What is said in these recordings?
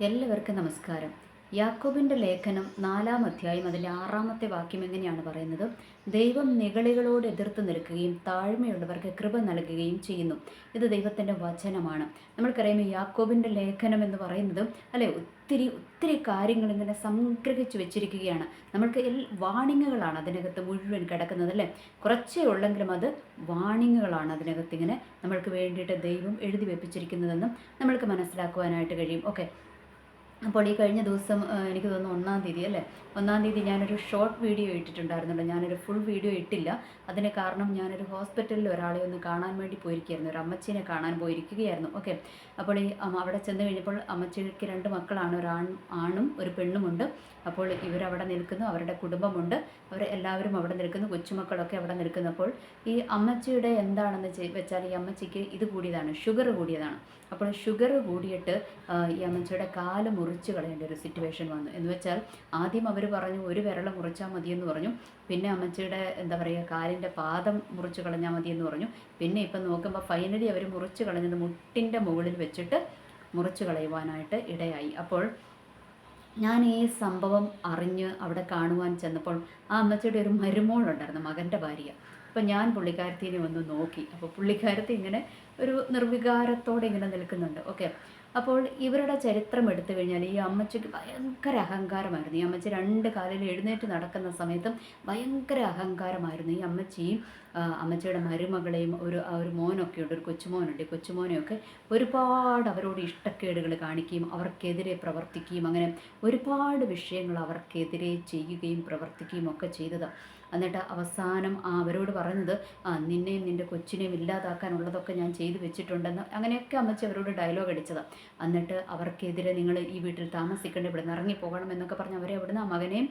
എല്ലാവർക്കും നമസ്കാരം. യാക്കോബിന്റെ ലേഖനം നാലാം അധ്യായം അതിന്റെ ആറാമത്തെ വാക്യം എങ്ങനെയാണ് പറയുന്നത്? ദൈവം നികളികളോട് എതിർത്ത് നിൽക്കുകയും താഴ്മയുള്ളവർക്ക് കൃപ നൽകുകയും ചെയ്യുന്നു. ഇത് ദൈവത്തിന്റെ വചനമാണ്. നമ്മൾക്കറിയാം യാക്കോബിന്റെ ലേഖനം എന്ന് പറയുന്നത് അല്ലെ ഒത്തിരി ഒത്തിരി കാര്യങ്ങൾ ഇങ്ങനെ സംഗ്രഹിച്ച് വെച്ചിരിക്കുകയാണ്. നമ്മൾക്ക് എൽ വാണിങ്ങുകളാണ് അതിനകത്ത് മുഴുവൻ കിടക്കുന്നത് അല്ലേ? കുറച്ചേ ഉള്ളെങ്കിലും അത് വാണിങ്ങുകളാണ് അതിനകത്ത് ഇങ്ങനെ നമ്മൾക്ക് വേണ്ടിയിട്ട് ദൈവം എഴുതി വെപ്പിച്ചിരിക്കുന്നതെന്നും നമ്മൾക്ക് മനസ്സിലാക്കുവാനായിട്ട് കഴിയും. ഓക്കെ. അപ്പോൾ ഈ കഴിഞ്ഞ ദിവസം എനിക്ക് തോന്നുന്നു ഒന്നാം തീയതി അല്ലേ? ഒന്നാം തീയതി ഞാനൊരു ഷോർട്ട് വീഡിയോ ഇട്ടിട്ടുണ്ടായിരുന്നല്ലോ ഞാനൊരു ഫുൾ വീഡിയോ ഇട്ടില്ല. അതിന് കാരണം ഞാനൊരു ഹോസ്പിറ്റലിൽ ഒരാളെ ഒന്ന് കാണാൻ വേണ്ടി പോയിരിക്കുകയായിരുന്നു. ഒരു അമ്മച്ചീനെ കാണാൻ പോയിരിക്കുകയായിരുന്നു. ഓക്കെ. അപ്പോൾ ഈ അവിടെ ചെന്ന് കഴിഞ്ഞപ്പോൾ അമ്മച്ചിക്ക് രണ്ട് മക്കളാണ്. ഒരു ആണും ഒരു പെണ്ണുമുണ്ട്. അപ്പോൾ ഇവരവിടെ നിൽക്കുന്നു. അവരുടെ കുടുംബമുണ്ട്. അവർ എല്ലാവരും അവിടെ നിൽക്കുന്നു. കൊച്ചുമക്കളൊക്കെ അവിടെ നിൽക്കുന്നപ്പോൾ ഈ അമ്മച്ചിയുടെ എന്താണെന്ന് വെച്ചാൽ ഈ അമ്മച്ചിക്ക് ഇത് കൂടിയതാണ്. ഷുഗർ കൂടിയതാണ്. അപ്പോൾ ഷുഗർ കൂടിയിട്ട് ഈ അമ്മച്ചിയുടെ കാൽ മുറിച്ച് കളയേണ്ട ഒരു സിറ്റുവേഷൻ വന്നു. എന്ന് വെച്ചാൽ ആദ്യം അവർ പറഞ്ഞു ഒരു വിരൽ മുറിച്ചാൽ മതിയെന്ന് പറഞ്ഞു. പിന്നെ അമ്മച്ചിയുടെ എന്താ പറയുക കാലിന്റെ പാദം മുറിച്ച് കളഞ്ഞാൽ മതിയെന്ന് പറഞ്ഞു. പിന്നെ ഇപ്പം നോക്കുമ്പോൾ ഫൈനലി അവർ മുറിച്ച് കളഞ്ഞത് മുട്ടിന്റെ മുകളിൽ വെച്ചിട്ട് മുറിച്ച് കളയുവാനായിട്ട് ഇടയായി. അപ്പോൾ ഞാൻ ഈ സംഭവം അറിഞ്ഞ് അവിടെ കാണുവാൻ ചെന്നപ്പോൾ ആ അമ്മച്ചിയുടെ ഒരു മരുമോളുണ്ടായിരുന്നു മകന്റെ ഭാര്യ. അപ്പോൾ ഞാൻ പുള്ളിക്കാരത്തിനെ ഒന്ന് നോക്കി. അപ്പോൾ പുള്ളിക്കാരത്തി ഇങ്ങനെ ഒരു നിർവികാരത്തോടെ ഇങ്ങനെ നിൽക്കുന്നുണ്ട്. ഓക്കെ അപ്പോൾ ഇവരുടെ ചരിത്രം എടുത്തു കഴിഞ്ഞാൽ ഈ അമ്മച്ചിക്ക് ഭയങ്കര അഹങ്കാരമായിരുന്നു. ഈ അമ്മച്ച രണ്ട് കാലിൽ എഴുന്നേറ്റ് നടക്കുന്ന സമയത്തും ഭയങ്കര അഹങ്കാരമായിരുന്നു. ഈ അമ്മച്ചിയും അമ്മച്ചിയുടെ മരുമകളെയും ഒരു ഒരു മോനൊക്കെ ഉണ്ട് ഒരു കൊച്ചുമോനുണ്ട്. കൊച്ചുമോനെയൊക്കെ ഒരുപാട് അവരോട് ഇഷ്ടക്കേടുകൾ കാണിക്കുകയും അവർക്കെതിരെ പ്രവർത്തിക്കുകയും അങ്ങനെ ഒരുപാട് വിഷയങ്ങൾ അവർക്കെതിരെ ചെയ്യുകയും പ്രവർത്തിക്കുകയും ഒക്കെ ചെയ്തത്. എന്നിട്ട് അവസാനം അവരോട് പറഞ്ഞത് ആ നിന്നെയും നിന്റെ കൊച്ചിനെയും ഇല്ലാതാക്കാനുള്ളതൊക്കെ ഞാൻ ചെയ്തു വെച്ചിട്ടുണ്ടെന്ന്. അങ്ങനെയൊക്കെ അമ്മച്ചി അവരോട് ഡയലോഗ് അടിച്ചത്. എന്നിട്ട് അവർക്കെതിരെ നിങ്ങൾ ഈ വീട്ടിൽ താമസിക്കേണ്ട ഇവിടെ നിന്ന് ഇറങ്ങിപ്പോകണം എന്നൊക്കെ പറഞ്ഞ് അവരെ അവിടുന്ന് ആ മകനെയും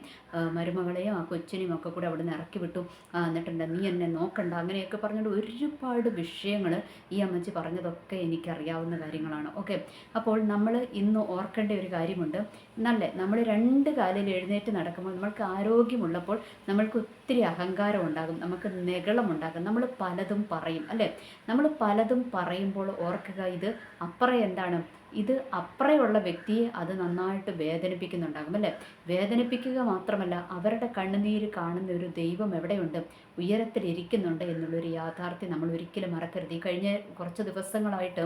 മരുമകളെയും ആ കൊച്ചിനെയും ഒക്കെ കൂടെ അവിടുന്ന് ഇറക്കി വിട്ടു. എന്നിട്ടുണ്ട് നീ എന്നെ നോക്കണ്ട അങ്ങനെയൊക്കെ പറഞ്ഞിട്ട് ഒരുപാട് വിഷയങ്ങൾ ഈ അമ്മച്ചി പറഞ്ഞതൊക്കെ എനിക്കറിയാവുന്ന കാര്യങ്ങളാണ്. ഓക്കെ? അപ്പോൾ നമ്മൾ ഇന്ന് ഓർക്കേണ്ട ഒരു കാര്യമുണ്ട്. നല്ല നമ്മൾ രണ്ട് കാലിൽ എഴുന്നേറ്റ് നടക്കുമ്പോൾ നമ്മൾക്ക് ആരോഗ്യമുള്ളപ്പോൾ നമ്മൾക്ക് ഒത്തിരി അഹങ്കാരം ഉണ്ടാകും നമുക്ക് നെഗളമുണ്ടാകും നമ്മൾ പലതും പറയും അല്ലേ? നമ്മൾ പലതും പറയുമ്പോൾ ഓർക്കുക ഇത് അപ്പുറം എന്താണ്? ഇത് അപ്പുറയുള്ള വ്യക്തിയെ അത് നന്നായിട്ട് വേദനിപ്പിക്കുന്നുണ്ടാകും അല്ലേ? വേദനിപ്പിക്കുക മാത്രമല്ല അവരുടെ കണ്ണുനീര് കാണുന്ന ഒരു ദൈവം എവിടെയുണ്ട്? ഉയരത്തിലിരിക്കുന്നുണ്ട് എന്നുള്ളൊരു യാഥാർത്ഥ്യം നമ്മൾ ഒരിക്കലും മറക്കരുത്. ഈ കഴിഞ്ഞ കുറച്ച് ദിവസങ്ങളായിട്ട്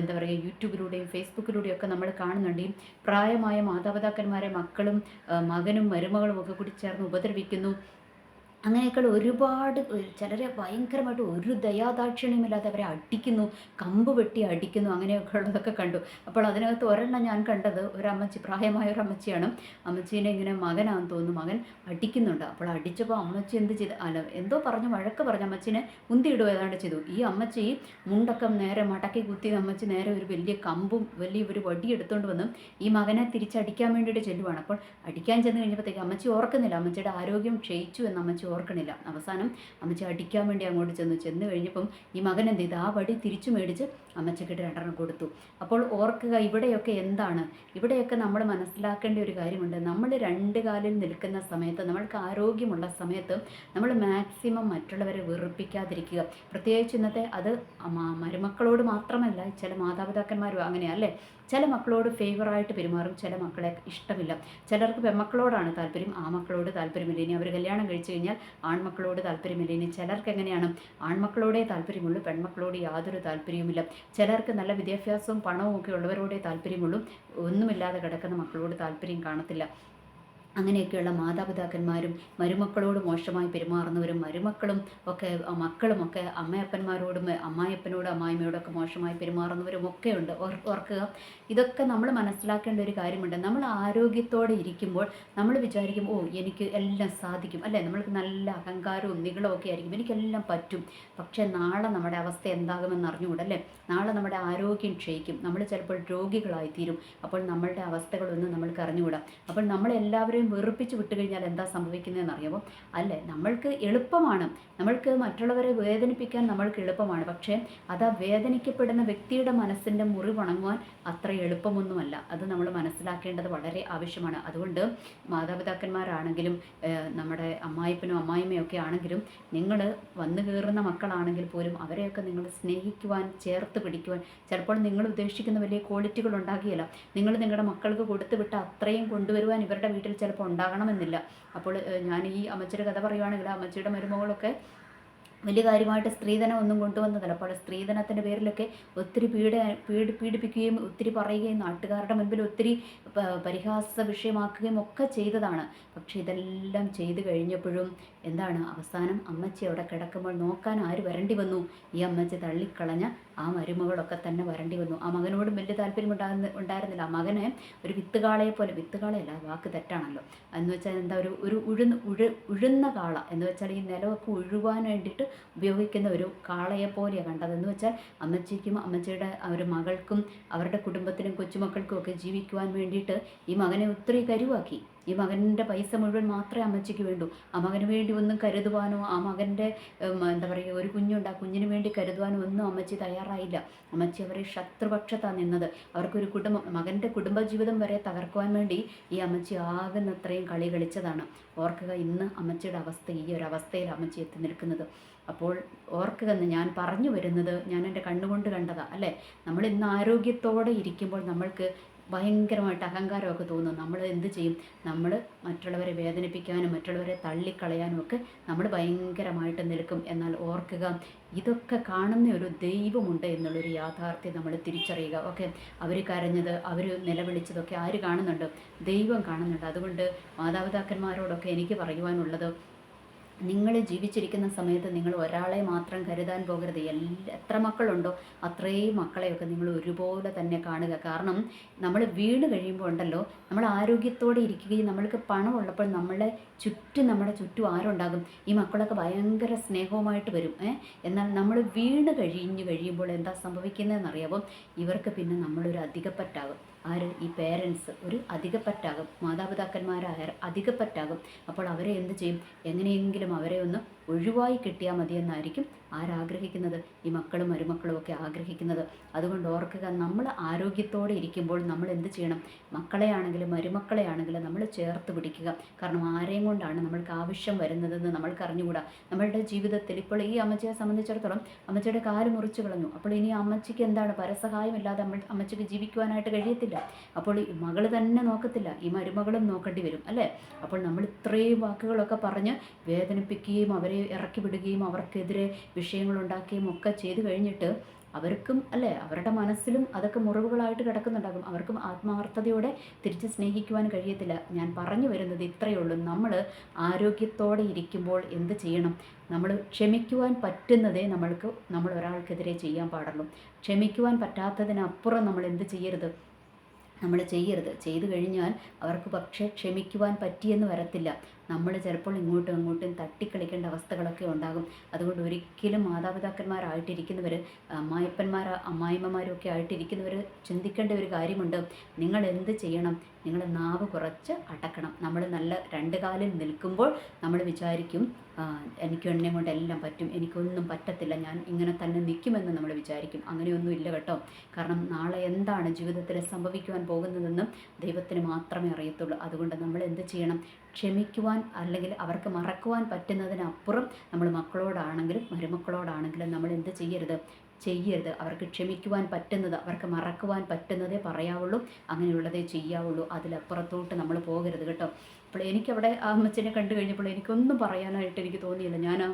എന്താ പറയുക യൂട്യൂബിലൂടെയും ഫേസ്ബുക്കിലൂടെയും ഒക്കെ നമ്മൾ കാണുന്നുണ്ട്. ഈ പ്രായമായ മാതാപിതാക്കന്മാരെ മക്കളും മകനും മരുമകളും ഒക്കെ കൂടി ചേർന്ന് ഉപദ്രവിക്കുന്നു. അങ്ങനെയൊക്കെയുള്ള ഒരുപാട് ഒരു ചിലരെ ഭയങ്കരമായിട്ട് ഒരു ദയാദാക്ഷിണ്യമില്ലാതെ അവരെ അടിക്കുന്നു കമ്പ് വെട്ടി അടിക്കുന്നു അങ്ങനെയൊക്കെ ഉള്ളതൊക്കെ കണ്ടു. അപ്പോൾ അതിനകത്ത് ഒരെണ്ണം ഞാൻ കണ്ടത് ഒരു അമ്മച്ചി പ്രായമായ ഒരു അമ്മച്ചിയാണ് അമ്മച്ചീനെ ഇങ്ങനെ മകനാണെന്ന് തോന്നുന്നു മകൻ അടിക്കുന്നുണ്ട്. അപ്പോൾ അടിച്ചപ്പോൾ അമ്മച്ചി എന്ത് ചെയ്ത് അല്ല എന്തോ പറഞ്ഞു വഴക്ക് പറഞ്ഞ അമ്മച്ചിനെ ഉന്തിയിടുക ഏതാണ്ട് ചെയ്തു. ഈ അമ്മച്ചി മുണ്ടൊക്കെ നേരെ മടക്കി കുത്തി അമ്മച്ചി നേരെ ഒരു വലിയ കമ്പും വലിയ ഒരു വടി എടുത്തുകൊണ്ട് വന്ന് ഈ മകനെ തിരിച്ചടിക്കാൻ വേണ്ടിയിട്ട് ചെല്ലുവാണ്. അപ്പോൾ അടിക്കാൻ ചെന്ന് കഴിഞ്ഞപ്പോഴത്തേക്ക് അമ്മച്ചി ഓർക്കുന്നില്ല. അമ്മച്ചിയുടെ ആരോഗ്യം ക്ഷയിച്ചു എന്ന് അമ്മച്ചി ഓർക്കണില്ല. അവസാനം അമ്മച്ചി അടിക്കാൻ വേണ്ടി അങ്ങോട്ട് ചെന്നു. ചെന്ന് കഴിഞ്ഞപ്പം ഈ മകൻ എന്ത് ചെയ്തു? ആ വടി തിരിച്ചു മേടിച്ച് അമ്മച്ചിക്കിട്ട് രണ്ടെണ്ണം കൊടുത്തു. അപ്പോൾ ഓർക്കുക ഇവിടെയൊക്കെ എന്താണ്? ഇവിടെയൊക്കെ നമ്മൾ മനസ്സിലാക്കേണ്ട ഒരു കാര്യമുണ്ട്. നമ്മൾ രണ്ട് കാലിൽ നിൽക്കുന്ന സമയത്ത് നമ്മൾക്ക് ആരോഗ്യമുള്ള സമയത്ത് നമ്മൾ മാക്സിമം മറ്റുള്ളവരെ വെറുപ്പിക്കാതിരിക്കുക. പ്രത്യേകിച്ച് ഇന്നത്തെ അത് മരുമക്കളോട് മാത്രമല്ല ചില മാതാപിതാക്കന്മാരും അങ്ങനെയാ അല്ലേ? ചില മക്കളോട് ഫേവറായിട്ട് പെരുമാറും ചില മക്കളെ ഇഷ്ടമില്ല. ചിലർക്ക് പെൺമക്കളോടാണ് താല്പര്യം ആ മക്കളോട് താല്പര്യമില്ല. ഇനി അവർ കല്യാണം കഴിച്ചു കഴിഞ്ഞാൽ ആൺമക്കളോട് താല്പര്യമില്ല. ഇനി ചിലർക്ക് എങ്ങനെയാണ് ആൺമക്കളോടേ താല്പര്യമുള്ളൂ പെൺമക്കളോട് യാതൊരു താല്പര്യവുമില്ല. ചിലർക്ക് നല്ല വിദ്യാഭ്യാസവും പണവും ഒക്കെ ഉള്ളവരോടേ താല്പര്യമുള്ളൂ. ഒന്നുമില്ലാതെ കിടക്കുന്ന മക്കളോട് താല്പര്യം കാണത്തില്ല. അങ്ങനെയൊക്കെയുള്ള മാതാപിതാക്കന്മാരും മരുമക്കളോട് മോശമായി പെരുമാറുന്നവരും മരുമക്കളും ഒക്കെ മക്കളും മക്കളുമൊക്കെ അമ്മയപ്പന്മാരോടും അമ്മായപ്പനോടും അമ്മായിമ്മയോടൊക്കെ മോശമായി പെരുമാറുന്നവരും ഒക്കെ ഉണ്ട്. ഓർക്കുക. ഇതൊക്കെ നമ്മൾ മനസ്സിലാക്കേണ്ട ഒരു കാര്യമുണ്ട്. നമ്മൾ ആരോഗ്യത്തോടെ ഇരിക്കുമ്പോൾ നമ്മൾ വിചാരിക്കും ഓ എനിക്ക് എല്ലാം സാധിക്കും. അല്ലേ? നമ്മൾക്ക് നല്ല അഹങ്കാരവും നികളവും ഒക്കെ ആയിരിക്കും. എനിക്കെല്ലാം പറ്റും. പക്ഷേ നാളെ നമ്മുടെ അവസ്ഥ എന്താകുമെന്ന് അറിഞ്ഞുകൂടെ അല്ലേ? നാളെ നമ്മുടെ ആരോഗ്യം ക്ഷയിക്കും. നമ്മൾ ചിലപ്പോൾ രോഗികളായിത്തീരും. അപ്പോൾ നമ്മളുടെ അവസ്ഥകളൊന്നും നമ്മൾക്ക് അറിഞ്ഞുകൂടാം. അപ്പോൾ നമ്മളെല്ലാവരും എല്ലാവരെയും വെറുപ്പിച്ച് വിട്ട് കഴിഞ്ഞാൽ എന്താ സംഭവിക്കുന്നതെന്ന് അറിയാമോ അല്ലേ? നമ്മൾക്ക് എളുപ്പമാണ്. നമ്മൾക്ക് മറ്റുള്ളവരെ വേദനിപ്പിക്കാൻ നമ്മൾക്ക് എളുപ്പമാണ്. പക്ഷേ അത് വേദനിക്കപ്പെടുന്ന വ്യക്തിയുടെ മനസ്സിന്റെ മുറിവുണങ്ങുവാൻ അത്ര എളുപ്പമൊന്നുമല്ല. അത് നമ്മൾ മനസ്സിലാക്കേണ്ടത് വളരെ ആവശ്യമാണ്. അതുകൊണ്ട് മാതാപിതാക്കന്മാരാണെങ്കിലും നമ്മുടെ അമ്മായിപ്പനും അമ്മായിമ്മയൊക്കെ ആണെങ്കിലും നിങ്ങൾ വന്നു കയറുന്ന മക്കളാണെങ്കിൽ പോലും അവരെയൊക്കെ നിങ്ങൾ സ്നേഹിക്കുവാൻ ചേർത്ത് പിടിക്കുവാൻ ചിലപ്പോൾ നിങ്ങൾ ഉദ്ദേശിക്കുന്ന വലിയ ക്വാളിറ്റികൾ ഉണ്ടാകിയല്ല നിങ്ങൾ നിങ്ങളുടെ മക്കൾക്ക് കൊടുത്തു വിട്ട അത്രയും കൊണ്ടുവരുവാൻ ഇവരുടെ വീട്ടിൽ ചിലപ്പോൾ ഉണ്ടാകണമെന്നില്ല. അപ്പോൾ ഞാൻ ഈ അമ്മച്ചിയുടെ കഥ പറയുവാണെങ്കിൽ അമ്മച്ചിയുടെ മരുമകളൊക്കെ വലിയ കാര്യമായിട്ട് സ്ത്രീധനം ഒന്നും കൊണ്ടുവന്നതല്ല. അപ്പോൾ സ്ത്രീധനത്തിന്റെ പേരിലൊക്കെ ഒത്തിരി പീഡ പീഡി പീഡിപ്പിക്കുകയും ഒത്തിരി പറയുകയും നാട്ടുകാരുടെ മുൻപിൽ ഒത്തിരി പരിഹാസ വിഷയമാക്കുകയും ഒക്കെ ചെയ്തതാണ്. പക്ഷേ ഇതെല്ലാം ചെയ്തു കഴിഞ്ഞപ്പോഴും എന്താണ് അവസാനം അമ്മച്ചി അവിടെ കിടക്കുമ്പോൾ നോക്കാൻ ആര് വരണ്ടി വന്നു? ഈ അമ്മച്ചി തള്ളിക്കളഞ്ഞ ആ മരുമകളൊക്കെ തന്നെ വരണ്ടി വന്നു. ആ മകനോടും വലിയ താല്പര്യം ഉണ്ടാകുന്ന ഉണ്ടായിരുന്നില്ല. ആ മകനെ ഒരു വിത്തുകാളയെ പോലെ വിത്തുകാളയല്ല വാക്ക് തെറ്റാണല്ലോ. എന്ന് വെച്ചാൽ എന്താ ഒരു ഒരു ഉഴുന്ന് ഉഴു ഉഴുന്ന കാള എന്ന് വെച്ചാൽ ഈ നിലമൊക്കെ ഉഴുവാൻ വേണ്ടിയിട്ട് ഉപയോഗിക്കുന്ന ഒരു കാളയെ പോലെയാണ് കണ്ടത്. എന്ന് വെച്ചാൽ അമ്മച്ചിക്കും അമ്മച്ചിയുടെ ഒരു മകൾക്കും അവരുടെ കുടുംബത്തിനും കൊച്ചുമക്കൾക്കും ഒക്കെ ജീവിക്കുവാൻ വേണ്ടിയിട്ട് ഈ മകനെ ഒത്തിരി കരുവാക്കി. ഈ മകന്റെ പൈസ മുഴുവൻ മാത്രമേ അമ്മച്ചിക്ക് വേണ്ടൂ. ആ മകന് വേണ്ടി ഒന്നും കരുതുവാനോ ആ മകന്റെ എന്താ പറയുക ഒരു കുഞ്ഞുണ്ട് ആ കുഞ്ഞിന് വേണ്ടി കരുതുവാനോ ഒന്നും അമ്മച്ചി തയ്യാറായില്ല. അമ്മച്ചി അവരെ ശത്രുപക്ഷത്താണ് നിന്നത്. അവർക്കൊരു കുടുംബം മകന്റെ കുടുംബജീവിതം വരെ തകർക്കുവാൻ വേണ്ടി ഈ അമ്മച്ചി ആകുന്നത്രയും കളി കളിച്ചതാണ്. ഓർക്കുക ഇന്ന് അമ്മച്ചിയുടെ അവസ്ഥ ഈ ഒരു അവസ്ഥയിൽ അമ്മച്ചി എത്തി നിൽക്കുന്നത്. അപ്പോൾ ഓർക്കുക എന്ന് ഞാൻ പറഞ്ഞു വരുന്നത് ഞാൻ എന്റെ കണ്ണുകൊണ്ട് കണ്ടതാണ് അല്ലേ? നമ്മൾ ഇന്ന് ആരോഗ്യത്തോടെ ഇരിക്കുമ്പോൾ നമ്മൾക്ക് ഭയങ്കരമായിട്ട് അഹങ്കാരമൊക്കെ തോന്നും. നമ്മൾ എന്ത് ചെയ്യും? നമ്മൾ മറ്റുള്ളവരെ വേദനിപ്പിക്കാനും മറ്റുള്ളവരെ തള്ളിക്കളയാനും ഒക്കെ നമ്മൾ ഭയങ്കരമായിട്ട് നിൽക്കും. എന്നാൽ ഓർക്കുക ഇതൊക്കെ കാണുന്ന ഒരു ദൈവമുണ്ട് എന്നുള്ളൊരു യാഥാർത്ഥ്യം നമ്മൾ തിരിച്ചറിയുക. ഓക്കെ? അവർ കരഞ്ഞത് അവർ നിലവിളിച്ചതൊക്കെ ആര് കാണുന്നുണ്ട്? ദൈവം കാണുന്നുണ്ട്. അതുകൊണ്ട് മാതാപിതാക്കന്മാരോടൊക്കെ എനിക്ക് പറയുവാനുള്ളത് നിങ്ങൾ ജീവിച്ചിരിക്കുന്ന സമയത്ത് നിങ്ങൾ ഒരാളെ മാത്രം കരുതാൻ പോകരുത്. എല്ലാ എത്ര മക്കളുണ്ടോ അത്രയും മക്കളെയൊക്കെ നിങ്ങൾ ഒരുപോലെ തന്നെ കാണുക. കാരണം നമ്മൾ വീണ് കഴിയുമ്പോൾ ഉണ്ടല്ലോ നമ്മൾ ആരോഗ്യത്തോടെ ഇരിക്കുകയും നമ്മൾക്ക് പണമുള്ളപ്പോൾ നമ്മളെ ചുറ്റും നമ്മുടെ ചുറ്റും ആരുണ്ടാകും? ഈ മക്കളൊക്കെ ഭയങ്കര സ്നേഹവുമായിട്ട് വരും എന്നാൽ നമ്മൾ വീണ് കഴിഞ്ഞ് കഴിയുമ്പോൾ എന്താ സംഭവിക്കുന്നതെന്നറിയാമോ ഇവർക്ക് പിന്നെ നമ്മളൊരു അധികപ്പറ്റാകും ആര്? ഈ പേരൻസ് ഒരു അധികപ്പറ്റാകും. മാതാപിതാക്കന്മാരായ അധികപ്പറ്റാകും. അപ്പോൾ അവരെ എന്ത് ചെയ്യും? എങ്ങനെയെങ്കിലും അവരെ ഒന്ന് ഒഴിവായി കിട്ടിയാൽ മതിയെന്നായിരിക്കും ആരാഗ്രഹിക്കുന്നത്? ഈ മക്കളും മരുമക്കളും ഒക്കെ ആഗ്രഹിക്കുന്നത്. അതുകൊണ്ട് ഓർക്കുക നമ്മൾ ആരോഗ്യത്തോടെ ഇരിക്കുമ്പോൾ നമ്മൾ എന്ത് ചെയ്യണം? മക്കളെയാണെങ്കിലും മരുമക്കളെ ആണെങ്കിലും നമ്മൾ ചേർത്ത് പിടിക്കുക. കാരണം ആരെയും കൊണ്ടാണ് നമ്മൾക്ക് ആവശ്യം വരുന്നതെന്ന് നമ്മൾക്ക് അറിഞ്ഞുകൂടാ. നമ്മളുടെ ജീവിതത്തിൽ ഇപ്പോൾ ഈ അമ്മച്ചിയെ സംബന്ധിച്ചിടത്തോളം അമ്മച്ചിയുടെ കാൽ മുറിച്ചു കളഞ്ഞു. അപ്പോൾ ഇനി അമ്മച്ചിക്ക് എന്താണ്? പരസഹായമില്ലാതെ അമ്മ അമ്മച്ചിക്ക് ജീവിക്കുവാനായിട്ട് കഴിയത്തില്ല. അപ്പോൾ മകൾ തന്നെ നോക്കത്തില്ല. ഈ മരുമകളും നോക്കേണ്ടി വരും അല്ലേ? അപ്പോൾ നമ്മൾ ഇത്രയും വാക്കുകളൊക്കെ പറഞ്ഞ് വേദനിപ്പിക്കുകയും അവരെ ഇറക്കി വിടുകയും അവർക്കെതിരെ വിഷയങ്ങളുണ്ടാക്കുകയും ഒക്കെ ചെയ്തു കഴിഞ്ഞിട്ട് അവർക്കും അല്ലേ അവരുടെ മനസ്സിലും അതൊക്കെ മുറിവുകളായിട്ട് കിടക്കുന്നുണ്ടാകും. അവർക്കും ആത്മാർത്ഥതയോടെ തിരിച്ച് സ്നേഹിക്കുവാൻ കഴിയത്തില്ല. ഞാൻ പറഞ്ഞു വരുന്നത് ഇത്രയേ ഉള്ളൂ. നമ്മൾ ആരോഗ്യത്തോടെ ഇരിക്കുമ്പോൾ എന്ത് ചെയ്യണം? നമ്മൾ ക്ഷമിക്കുവാൻ പറ്റുന്നതേ നമ്മൾക്ക് നമ്മൾ ഒരാൾക്കെതിരെ ചെയ്യാൻ പാടുള്ളൂ. ക്ഷമിക്കുവാൻ പറ്റാത്തതിനപ്പുറം നമ്മൾ എന്ത് ചെയ്യരുത്? നമ്മൾ ചെയ്യരുത്. ചെയ്തു കഴിഞ്ഞാൽ അവർക്ക് പക്ഷേ ക്ഷമിക്കുവാൻ പറ്റിയെന്ന് വരത്തില്ല. നമ്മൾ ചിലപ്പോൾ ഇങ്ങോട്ടും അങ്ങോട്ടും തട്ടിക്കളിക്കേണ്ട അവസ്ഥകളൊക്കെ ഉണ്ടാകും. അതുകൊണ്ട് ഒരിക്കലും മാതാപിതാക്കന്മാരായിട്ടിരിക്കുന്നവർ അമ്മായിപ്പന്മാർ അമ്മായിമ്മമാരും ഒക്കെ ആയിട്ടിരിക്കുന്നവർ ചിന്തിക്കേണ്ട ഒരു കാര്യമുണ്ട്. നിങ്ങൾ എന്ത് ചെയ്യണം? നിങ്ങൾ നാവ് കുറച്ച് അടക്കണം. നമ്മൾ നല്ല രണ്ട് കാലിൽ നിൽക്കുമ്പോൾ നമ്മൾ വിചാരിക്കും എനിക്ക് എന്നെ കൊണ്ട് എല്ലാം പറ്റും. എനിക്കൊന്നും പറ്റത്തില്ല. ഞാൻ ഇങ്ങനെ തന്നെ നിൽക്കുമെന്ന് നമ്മൾ വിചാരിക്കും. അങ്ങനെയൊന്നും ഇല്ല കേട്ടോ. കാരണം നാളെ എന്താണ് ജീവിതത്തിൽ സംഭവിക്കുവാൻ പോകുന്നതെന്നും ദൈവത്തിന് മാത്രമേ അറിയത്തുള്ളൂ. അതുകൊണ്ട് നമ്മൾ എന്ത് ചെയ്യണം? ക്ഷമിക്കുവാൻ അല്ലെങ്കിൽ അവർക്ക് മറക്കുവാൻ പറ്റുന്നതിനപ്പുറം നമ്മൾ മക്കളോടാണെങ്കിലും മരുമക്കളോടാണെങ്കിലും നമ്മൾ എന്ത് ചെയ്യരുത്? ചെയ്യരുത്. അവർക്ക് ക്ഷമിക്കുവാൻ പറ്റുന്നത് അവർക്ക് മറക്കുവാൻ പറ്റുന്നതേ പറയാവുള്ളൂ. അങ്ങനെയുള്ളതേ ചെയ്യാവുള്ളൂ. അതിലപ്പുറത്തോട്ട് നമ്മൾ പോകരുത് കേട്ടോ. അപ്പോൾ എനിക്കവിടെ ആ അമ്മച്ചനെ കണ്ടു കഴിഞ്ഞപ്പോൾ എനിക്കൊന്നും പറയാനായിട്ട് എനിക്ക് തോന്നിയില്ല. ഞാൻ ആ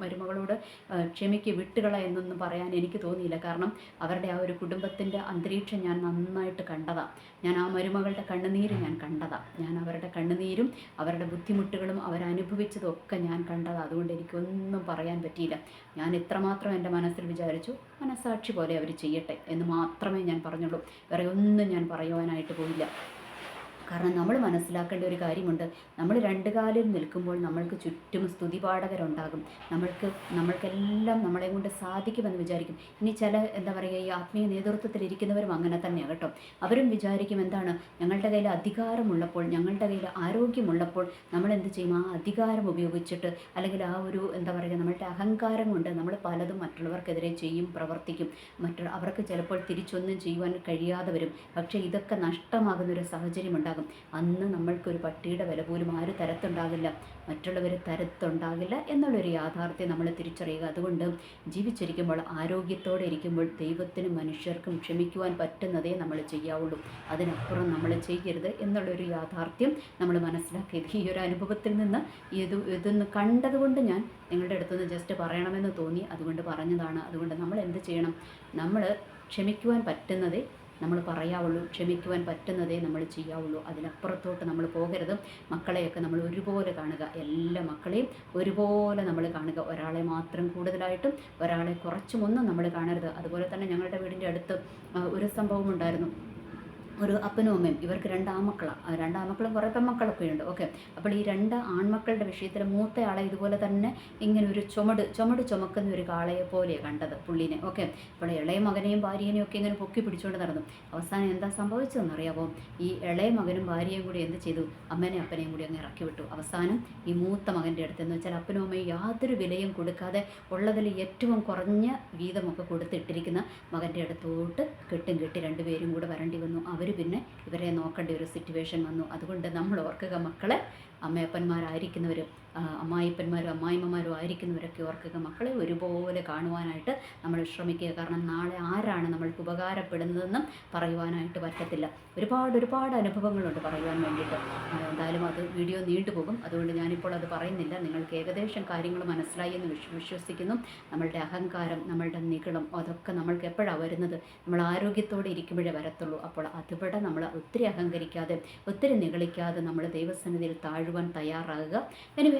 മരുമകളോട് ക്ഷമിക്ക് വിട്ടുകള എന്നൊന്നും പറയാൻ എനിക്ക് തോന്നിയില്ല. കാരണം അവരുടെ ആ ഒരു കുടുംബത്തിന്റെ അന്തരീക്ഷം ഞാൻ നന്നായിട്ട് കണ്ടതാണ് ഞാൻ ആ മരുമകളുടെ കണ്ണുനീര് ഞാൻ കണ്ടതാണ് ഞാൻ അവരുടെ കണ്ണുനീരും അവരുടെ ബുദ്ധിമുട്ടുകളും അവരനുഭവിച്ചതും ഒക്കെ ഞാൻ കണ്ടതാണ് അതുകൊണ്ട് എനിക്കൊന്നും പറയാൻ പറ്റിയില്ല. ഞാൻ ഇത്രമാത്രം എന്റെ മനസ്സിൽ വിചാരിച്ചു മനസ്സാക്ഷി പോലെ അവർ ചെയ്യട്ടെ എന്ന് മാത്രമേ ഞാൻ പറഞ്ഞുള്ളൂ. വേറെ ഒന്നും ഞാൻ പറയുവാനായിട്ട് പോയില്ല. കാരണം നമ്മൾ മനസ്സിലാക്കേണ്ട ഒരു കാര്യമുണ്ട്. നമ്മൾ രണ്ട് കാലിൽ നിൽക്കുമ്പോൾ നമ്മൾക്ക് ചുറ്റും സ്തുതിപാഠകരുണ്ടാകും. നമ്മൾക്ക് നമ്മൾക്കെല്ലാം നമ്മളെ കൊണ്ട് സാധിക്കുമെന്ന് വിചാരിക്കും. ഇനി ചില എന്താ പറയുക ഈ ആത്മീയ നേതൃത്വത്തിൽ ഇരിക്കുന്നവരും അങ്ങനെ തന്നെയാണ് കേട്ടോ. അവരും വിചാരിക്കും എന്താണ് ഞങ്ങളുടെ കയ്യിൽ അധികാരമുള്ളപ്പോൾ ഞങ്ങളുടെ കയ്യിൽ ആരോഗ്യമുള്ളപ്പോൾ നമ്മൾ എന്ത് ചെയ്യും? ആ അധികാരം ഉപയോഗിച്ചിട്ട് അല്ലെങ്കിൽ ആ ഒരു എന്താ പറയുക നമ്മളുടെ അഹങ്കാരം കൊണ്ട് നമ്മൾ പലതും മറ്റുള്ളവർക്കെതിരെ ചെയ്യും പ്രവർത്തിക്കും. മറ്റുള്ള അവർക്ക് ചിലപ്പോൾ തിരിച്ചൊന്നും ചെയ്യുവാൻ കഴിയാതെ വരും. പക്ഷേ ഇതൊക്കെ നഷ്ടമാകുന്ന ഒരു സാഹചര്യം ഉണ്ടാകും അന്ന് നമ്മൾക്കൊരു പട്ടിയുടെ വില പോലും ആര് തരത്തുണ്ടാകില്ല. മറ്റുള്ളവർ തരത്തുണ്ടാകില്ല എന്നുള്ളൊരു യാഥാർത്ഥ്യം നമ്മൾ തിരിച്ചറിയുക. അതുകൊണ്ട് ജീവിച്ചിരിക്കുമ്പോൾ ആരോഗ്യത്തോടെ ഇരിക്കുമ്പോൾ ദൈവത്തിനും മനുഷ്യർക്കും ക്ഷമിക്കുവാൻ പറ്റുന്നതേ നമ്മൾ ചെയ്യാവുള്ളൂ. അതിനപ്പുറം നമ്മൾ ചെയ്യരുത് എന്നുള്ളൊരു യാഥാർത്ഥ്യം നമ്മൾ മനസ്സിലാക്കിയത്. ഈ ഒരു അനുഭവത്തിൽ നിന്ന് ഇത് ഇതൊന്ന് കണ്ടതുകൊണ്ട് ഞാൻ നിങ്ങളുടെ അടുത്തുനിന്ന് ജസ്റ്റ് പറയണമെന്ന് തോന്നി. അതുകൊണ്ട് പറഞ്ഞതാണ്. അതുകൊണ്ട് നമ്മൾ എന്ത് ചെയ്യണം? നമ്മൾ ക്ഷമിക്കുവാൻ പറ്റുന്നതേ നമ്മൾ പറയാവുള്ളൂ ക്ഷമിക്കുവാൻ പറ്റുന്നതേ നമ്മൾ ചെയ്യാവുള്ളൂ. അതിനപ്പുറത്തോട്ട് നമ്മൾ പോകരുത്. മക്കളെയൊക്കെ നമ്മൾ ഒരുപോലെ കാണുക. എല്ലാ മക്കളെയും ഒരുപോലെ നമ്മൾ കാണുക. ഒരാളെ മാത്രം കൂടുതലായിട്ടും ഒരാളെ കുറച്ചുമൊന്നും നമ്മൾ കാണരുത്. അതുപോലെ തന്നെ ഞങ്ങളുടെ വീടിന്റെ അടുത്ത് ഒരു സംഭവം ഉണ്ടായിരുന്നു. ഒരു അപ്പനും അമ്മയും ഇവർക്ക് രണ്ട് ആൺമക്കളാണ് രണ്ട് ആൺമക്കളും കുറേ പെൺമക്കളൊക്കെ ഉണ്ട് ഓക്കെ. അപ്പോൾ ഈ രണ്ട് ആൺമക്കളുടെ വിഷയത്തിൽ മൂത്തയാളെ ഇതുപോലെ തന്നെ ഇങ്ങനെ ഒരു ചുമട് ചുമട് ചുമക്കുന്ന ഒരു കാളയെ പോലെയാണ് കണ്ടത് പുള്ളിനെ. ഓക്കെ. അപ്പോൾ ഇളയ മകനെയും ഭാര്യനെയും ഒക്കെ ഇങ്ങനെ പൊക്കി പിടിച്ചുകൊണ്ട് നടന്നു. അവസാനം എന്താ സംഭവിച്ചതെന്ന് അറിയാമോ ഈ ഇളയ മകനും ഭാര്യയും കൂടി എന്ത് ചെയ്തു? അമ്മനെയും അപ്പനെയും കൂടി അങ്ങ് ഇറക്കി വിട്ടു. അവസാനം ഈ മൂത്ത മകന്റെ അടുത്ത് എന്ന് വെച്ചാൽ അപ്പനും അമ്മയും യാതൊരു വിലയും കൊടുക്കാതെ ഉള്ളതിൽ ഏറ്റവും കുറഞ്ഞ വീതമൊക്കെ കൊടുത്തിട്ടിരിക്കുന്ന മകന്റെ അടുത്തോട്ട് കെട്ടും കെട്ടി രണ്ടുപേരും കൂടെ വരേണ്ടി വന്നു. അവർ പിന്നെ ഇവരെ നോക്കേണ്ട ഒരു സിറ്റുവേഷൻ വന്നു. അതുകൊണ്ട് നമ്മൾ ഓർക്കുക മക്കളെ അമ്മയപ്പന്മാരായിരിക്കുന്നവർ അമ്മായിപ്പന്മാരും അമ്മായിമ്മമാരും ആയിരിക്കുന്നവരൊക്കെ ഓർക്കുക മക്കളെ ഒരുപോലെ കാണുവാനായിട്ട് നമ്മൾ ശ്രമിക്കുക. കാരണം നാളെ ആരാണ് നമ്മൾക്ക് ഉപകാരപ്പെടുന്നതെന്നും പറയുവാനായിട്ട് പറ്റത്തില്ല. ഒരുപാട് ഒരുപാട് അനുഭവങ്ങളുണ്ട് പറയുവാൻ വേണ്ടിയിട്ട്. എന്തായാലും അത് വീഡിയോ നീണ്ടുപോകും അതുകൊണ്ട് ഞാനിപ്പോൾ അത് പറയുന്നില്ല. നിങ്ങൾക്ക് ഏകദേശം കാര്യങ്ങൾ മനസ്സിലായി എന്ന് വിശ്വ വിശ്വസിക്കുന്നു. നമ്മളുടെ അഹങ്കാരം നമ്മളുടെ നികളം അതൊക്കെ നമ്മൾക്ക് എപ്പോഴാണ് വരുന്നത്? നമ്മൾ ആരോഗ്യത്തോടെ ഇരിക്കുമ്പോഴേ വരത്തുള്ളൂ. അപ്പോൾ അതിവിടെ നമ്മൾ ഒത്തിരി അഹങ്കരിക്കാതെ ഒത്തിരി നികളിക്കാതെ നമ്മൾ ദൈവസന്നിധിയിൽ താഴുവാൻ തയ്യാറാകുക. എനിവേ